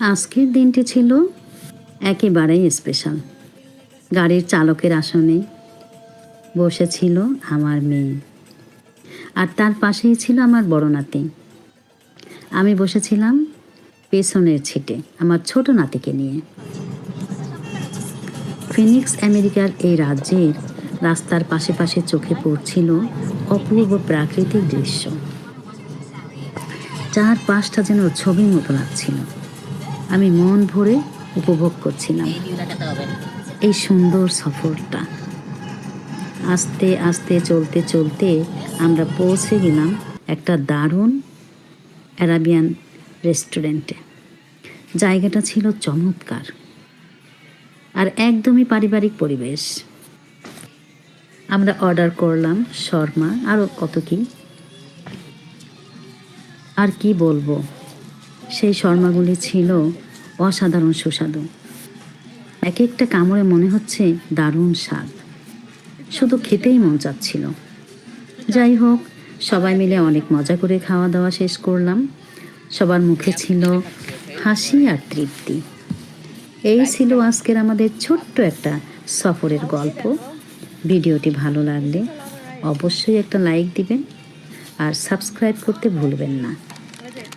আজকের দিনটি ছিল একেবারেই স্পেশাল গাড়ির চালকের আসনে বসেছিল আমার মেয়ে। আর তার পাশেই ছিল আমার বড় নাতি। আমি বসেছিলাম পেছনের ছিটে আমার ছোট নাতিকে নিয়ে। ফিনিক্স আমেরিকার এই রাজ্যের রাস্তার পাশে পাশে চোখে পড়ছিল অপূর্ব প্রাকৃতিক দৃশ্য। চার পাঁচটা যেন ছবির মতো লাগছিল। আমি মন ভরে উপভোগ করছিলাম। এই সুন্দর সফরটা। আস্তে আস্তে, চলতে চলতে আমরা পৌঁছে গেলাম একটা দারুণ অ্যারাবিয়ান রেস্টুরেন্টে। জায়গাটা ছিল চমৎকার আর একদমই পারিবারিক পরিবেশ। আমরা অর্ডার করলাম শর্মা, আরও কত কি? আর কি বলব? সেই শর্মাগুলি ছিল অসাধারণ সুস্বাদু। এক একটা কামড়ে মনে হচ্ছে দারুণ স্বাদ। শুধু খেতেই মন চাচ্ছিল। যাই হোক, সবাই মিলে অনেক মজা করে খাওয়া দাওয়া শেষ করলাম। সবার মুখে ছিল হাসি আর তৃপ্তি। এই ছিল আজকের আমাদের ছোট্ট একটা সফরের গল্প। ভিডিওটি ভালো লাগলে অবশ্যই একটা লাইক দিবেন আর সাবস্ক্রাইব করতে ভুলবেন না।